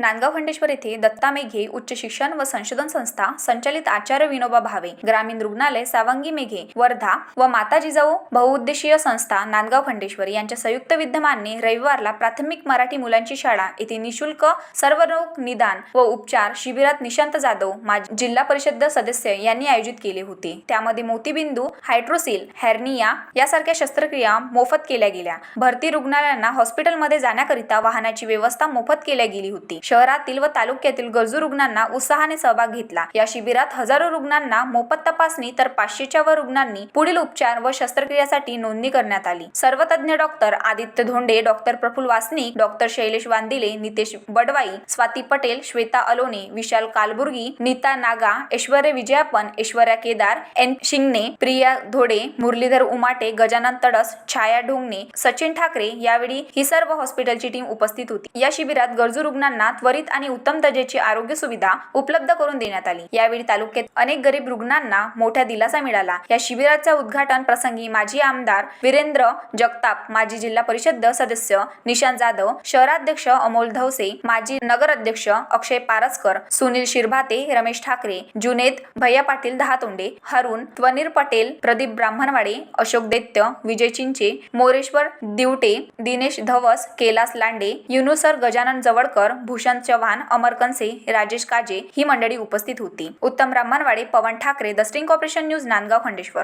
नांदगाव खंडेश्वर येथे दत्ता मेघे उच्च शिक्षण व संशोधन संस्था संचालित आचार्य विनोबा भावे ग्रामीण रुग्णालय सावंगी मेघे वर्धा व माता जिजाऊ बहुउद्देशीय संस्था नांदगाव खंडेश्वर यांच्या संयुक्त विद्यमाने रविवारला प्राथमिक मराठी मुलांची शाळा येथे निशुल्क सर्व रोग निदान व उपचार शिबिरात निशांत जाधव माजी जिल्हा परिषद सदस्य यांनी आयोजित केले होते. त्यामध्ये मोतीबिंदू हायड्रोसिल हेर्निया यासारख्या शस्त्रक्रिया मोफत केल्या गेल्या. भरती रुग्णालयांना हॉस्पिटलमध्ये जाण्याकरिता वाहनाची व्यवस्था मोफत केल्या गेली होती. शहरातील व तालुक्यातील गरजू रुग्णांना उत्साहाने सहभाग घेतला. या शिबिरात हजारो रुग्णांना मोफत तपासणी तर पाचशेच्या वर रुग्णांनी पुढील उपचार व शस्त्रक्रियासाठी नोंदणी करण्यात आली. सर्व तज्ञ doctor Aditya Dhonde doctor Praful Wasnik doctor Shailesh Wandile Nitesh Badwai Swati Patel Shweta Alone Vishal Kalburgi Neeta Naga Aishwarya Vijayapan Aishwarya Kedar N Shingane Priya Dhode Muralidhar Umate Gajanan Tadas Chhaya Dhongane Sachin Thakare यावेळी ही सर्व हॉस्पिटलची team उपस्थित होती. या शिबिरात गरजू रुग्णांना त्वरित आणि उत्तम दर्जाची आरोग्य सुविधा उपलब्ध करून देण्यात आली. यावेळी तालुक्यात अनेक गरीब रुग्णांना मोठा दिलासा मिळाला. या शिबिराच्या उद्घाटन प्रसंगी माजी आमदार वीरेंद्र जगताप माजी जिल्हा परिषद सदस्य निशांत जाधव शहराध्यक्ष अमोल धवसे माजी नगराध्यक्ष अक्षय पारसकर सुनील शिरभाते रमेश ठाकरे जुनेद भैया पाटील दहातोंडे हरुण त्वनीर पटेल प्रदीप ब्राह्मणवाडे अशोक दैत्य विजय चिंचे मोरेश्वर दिवटे दिनेश धवस कैलास लांडे युनुसर गजानन जवळकर भूषण चव्हाण अमर कनसे राजेश काजे ही मंडळी उपस्थित होती. Uttam Brahmanwade Pawan Thakare the string corporation news Nandgaon Khandeshwar.